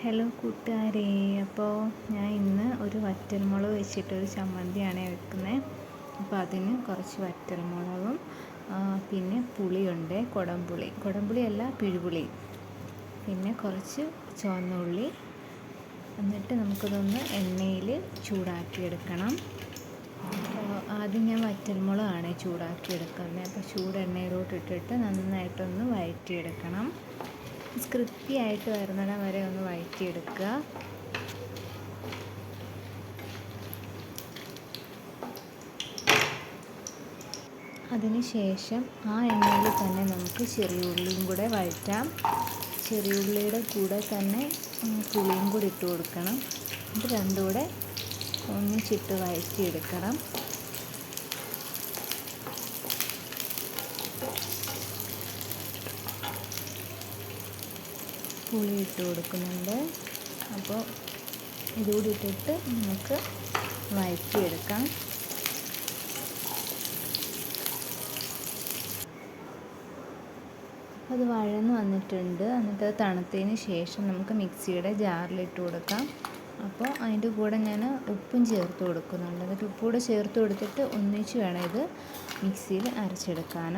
Hello കൂട്ടുകാരെ. അപ്പോൾ ഞാൻ ഇന്ന് ഒരു വറ്റൽമുളക് വെച്ചിട്ടൊരു ചമ്മന്തിയാണ് വെക്കുന്നത് അപ്പോൾ അതിന് കുറച്ച് വറ്റൽമുളകും പിന്നെ പുളിയുണ്ട് കുടംപുളി. കുടംപുളി അല്ല പിഴുപുളി. പിന്നെ കുറച്ച് ചുവന്ന ഉള്ളി എന്നിട്ട് നമുക്കതൊന്ന് എണ്ണയിൽ ചൂടാക്കിയെടുക്കണം. ആദ്യം ഞാൻ വറ്റൽമുളകാണ് ചൂടാക്കിയെടുക്കുന്നത്. അപ്പോൾ ചൂട് എണ്ണയിലോട്ട് ഇട്ടിട്ട് നന്നായിട്ടൊന്ന് വഴറ്റിയെടുക്കണം. ക്രിസ്പി ആയിട്ട് വരുന്നിടം വരെ ഒന്ന് വഴറ്റിയെടുക്കുക. അതിന് ശേഷം ആ എണ്ണയിൽ തന്നെ നമുക്ക് ചെറിയ ഉള്ളിയും കൂടെ വഴറ്റാം. ചെറിയ ഉള്ളിയുടെ കൂടെ തന്നെ പുളിയും കൂടി ഇട്ട് കൊടുക്കണം. ഇത് രണ്ടും കൂടെ ഒന്നിച്ചിട്ട് വഴറ്റിയെടുക്കണം. പുളി ഇട്ട് കൊടുക്കുന്നുണ്ട്. അപ്പോൾ ഇതുകൂടി ഇട്ടിട്ട് നമുക്ക് വഴറ്റിയെടുക്കാം. അത് വഴന്ന് വന്നിട്ടുണ്ട്. എന്നിട്ട് അത് തണുത്തതിന് ശേഷം നമുക്ക് മിക്സിയുടെ ജാറിലിട്ട് കൊടുക്കാം. അപ്പോൾ അതിന്റെ കൂടെ ഞാൻ ഉപ്പും ചേർത്ത് കൊടുക്കുന്നുണ്ട്. എന്നിട്ട് ഉപ്പുകൂടെ ചേർത്ത് കൊടുത്തിട്ട് ഒന്നിച്ച് വേണം ഇത് മിക്സിയിൽ അരച്ചെടുക്കാൻ.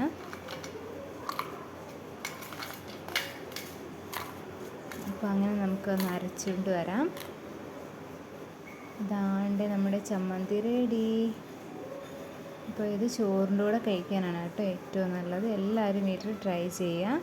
അപ്പോൾ അങ്ങനെ നമുക്ക് അരച്ചുകൊണ്ട് വരാം. ഇതാണ്ട് നമ്മുടെ ചമ്മന്തി റെഡി അപ്പോൾ ഇത് ചോറിന്റെ കൂടെ കഴിക്കാനാണ് കേട്ടോ ഏറ്റവും നല്ലത്. എല്ലാവരും വീട്ടിൽ ട്രൈ ചെയ്യുക.